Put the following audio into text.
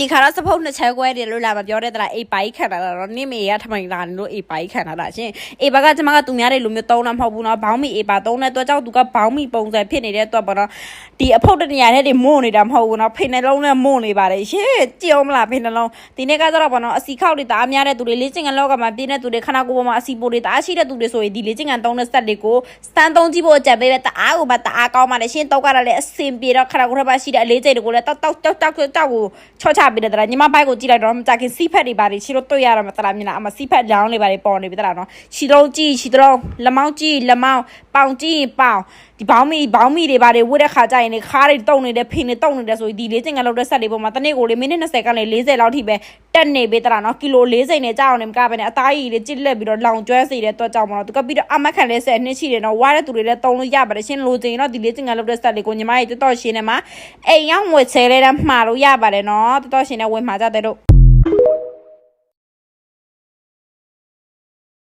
ဒီခါတော့စပုတ်နှစ်ချဲခွဲတယ်လို့လာမပြောတဲ့တလားအေးပိုက်ခံတာတော့နင့်မေကထမိုင်လာနေလို့အေးပိုက်ခံတာလားရှင်အေးဘကကျမကသူများတွေလိုမျိုးတုံးတာမဟုတ်ဘူးနော်ဘောင်းမီအေးပါတုံးတဲ့အတွက်ကြောင့်သူကဘောင်းမီပုံစံဖြစ်နေတဲ့အတွက်ပေါ့နော်ဒီအဖုတ်တနေရာထဲတွေမွန့်နေတာမဟုတ်ဘူးနော်ဖိနှလုံးနဲ့မွန့်နေပါတယ်ရှင်ကြည့်အောင်မလားဖိနှလုံးဒီနေ့ကကျတော့ပေါ့နော်အစီခောက်တွေတအားများတဲ့သူတွေလေးချင်ကန်လောကမှာပြင်းတဲ့သူတွေခနာကိုယ်ပေါ်မှာအစီပိုတွေတအားရှိတဲ့သူတွေဆိုရင်ဒီလေးချင်ကန်တုံးတဲ့စက်တွေကိုစတန်သုံးကြည့်ဖို့အကြံပေးပဲတအားကိုမှတအားကောင်းပါတယ်ရှင်တော့ကတော့လည်းအစင်ပြေတော့ခနာကိုယ်ထပ်ပါရှိတဲ့အလေးချိန်တွေကိုလည်းတောက်တောက်တောက်တောက်တောက်တောက်ကိုချော့ချပေးတယ်တလားညီမဘိုက်ကိုကြည့်လိုက်တော့မကြခင်စီးဖက်တွေပါတယ်ရှိလို့တွေ့ရတာမတလားမြင်လားအမစီးဖက်လောင်းလေးပါတယ်ပေါ်နေပြီတလားနော်ခြေလုံးကြည့်ခြေလုံးလက်မောင်းကြည့်လက်မောင်းပေါင်ကြည့်ပေါင်ဒီဘောင်းမီဘောင်းမီတွေပါတယ်ဝတ်တဲ့ခါကျရင်လေခါးတွေတုံနေတဲ့ဖင်တွေတုံနေတယ်ဆိုရင်ဒီလေးချင်းကလောက်တဲ့ဆက်တွေပေါ်မှာတနေ့ကိုလေမိနစ်20ကနေ40လောက်ထိပဲတက်နေပေးတလားနော်ကီလို40နဲ့ကြာအောင်နေမကပဲနဲ့အသားကြီးတွေကြစ်လက်ပြီးတော့လောင်ကျွဲစေတဲ့တော့ကြောင့်မလို့သူကပြီးတော့အမခံလဲဆက်နှစ်ရှိတယ်နော်ဝါတဲ့သူတွေလည်းတုံလို့ရပါတယ်ရှင်းလို့ချင်းတော့ဒီလေးချင်းကလောက်တဲ့ဆက်တွေကိုညီမကြီးတော်တော်ရှင်းနေမှာအိမ်ရောက်ငွေချဲလဲတဲ့မှာလို့ရပါတယ်နော်တော်တော်ရှင်းနေဝင်မှာကြတဲ့တို့